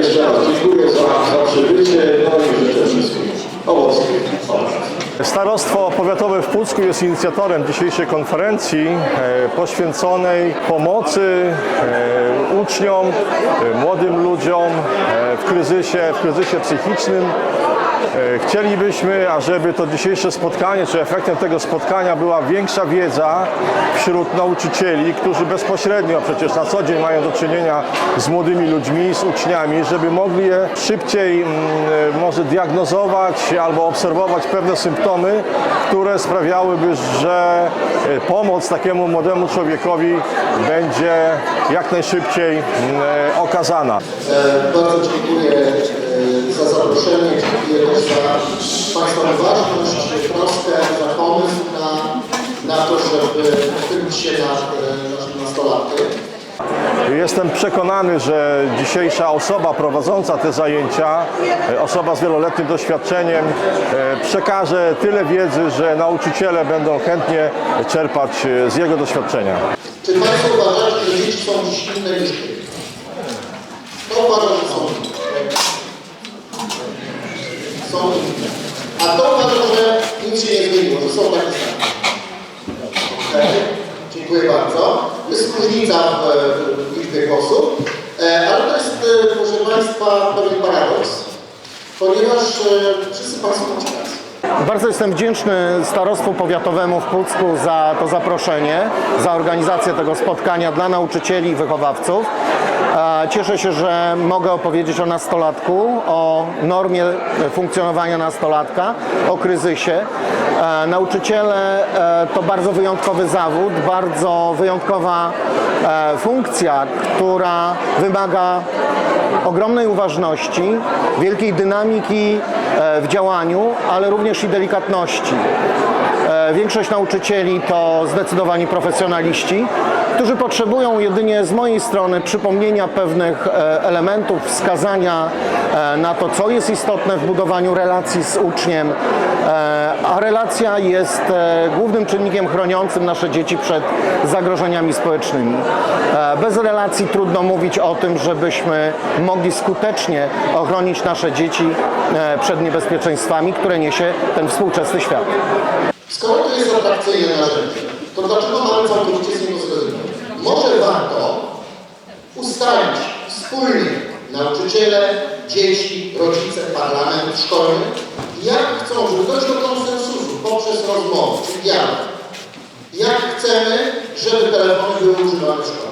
Jeszcze raz dziękuję za, za przybycie, no i życzę wszystkim owocnych obrad. Starostwo Powiatowe w Pucku jest inicjatorem dzisiejszej konferencji e, poświęconej pomocy e, uczniom, e, młodym ludziom w kryzysie, w kryzysie psychicznym. Chcielibyśmy, ażeby to dzisiejsze spotkanie, czy efektem tego spotkania była większa wiedza wśród nauczycieli, którzy bezpośrednio przecież na co dzień mają do czynienia z młodymi ludźmi, z uczniami, żeby mogli je szybciej mm, może diagnozować albo obserwować pewne symptomy, które sprawiałyby, że e, pomoc takiemu młodemu człowiekowi będzie jak najszybciej e, okazana. E, Bardzo dziękuję za zaproszenie, dziękuję też za Państwa uważność, za pomysł na, na to, żeby pochylić się nad. Jestem przekonany, że dzisiejsza osoba prowadząca te zajęcia, e, osoba z wieloletnim doświadczeniem, e, przekaże tyle wiedzy, że nauczyciele będą chętnie czerpać e, z jego doświadczenia. Czy Państwo uważacie, że dzieci są dziś inne niż? To uważa, że są. Są inne. A to uważa, że nic się nie zmieniło, że są takie same. Okej, Dziękuję bardzo. Jest różnica w, liczbie głosów, e, ale to jest, e, proszę Państwa, pewien paradoks, ponieważ e, wszyscy Państwo macie rację. Bardzo jestem wdzięczny Starostwu Powiatowemu w Pucku za to zaproszenie, za organizację tego spotkania dla nauczycieli i wychowawców. Cieszę się, że mogę opowiedzieć o nastolatku, o normie funkcjonowania nastolatka, o kryzysie. E, Nauczyciele e, to bardzo wyjątkowy zawód, bardzo wyjątkowa e, funkcja, która wymaga ogromnej uważności, wielkiej dynamiki w działaniu, ale również i delikatności. Większość nauczycieli to zdecydowani profesjonaliści, którzy potrzebują jedynie z mojej strony przypomnienia pewnych e, elementów, wskazania e, na to, co jest istotne w budowaniu relacji z uczniem, e, a relacja jest głównym czynnikiem chroniącym nasze dzieci przed zagrożeniami społecznymi. Bez relacji trudno mówić o tym, żebyśmy mogli skutecznie ochronić nasze dzieci przed niebezpieczeństwami, które niesie ten współczesny świat. Skoro to jest atrakcyjne narzędzie, to dlaczego mamy całkowicie z niego zrezygnować? Może warto ustalić wspólnie nauczyciele, dzieci, rodzice, parlament szkolny, jak chcą, żeby dojść do konsensusu poprzez rozmowę czy dialog. Jak chcemy, żeby telefony były używane w szkole.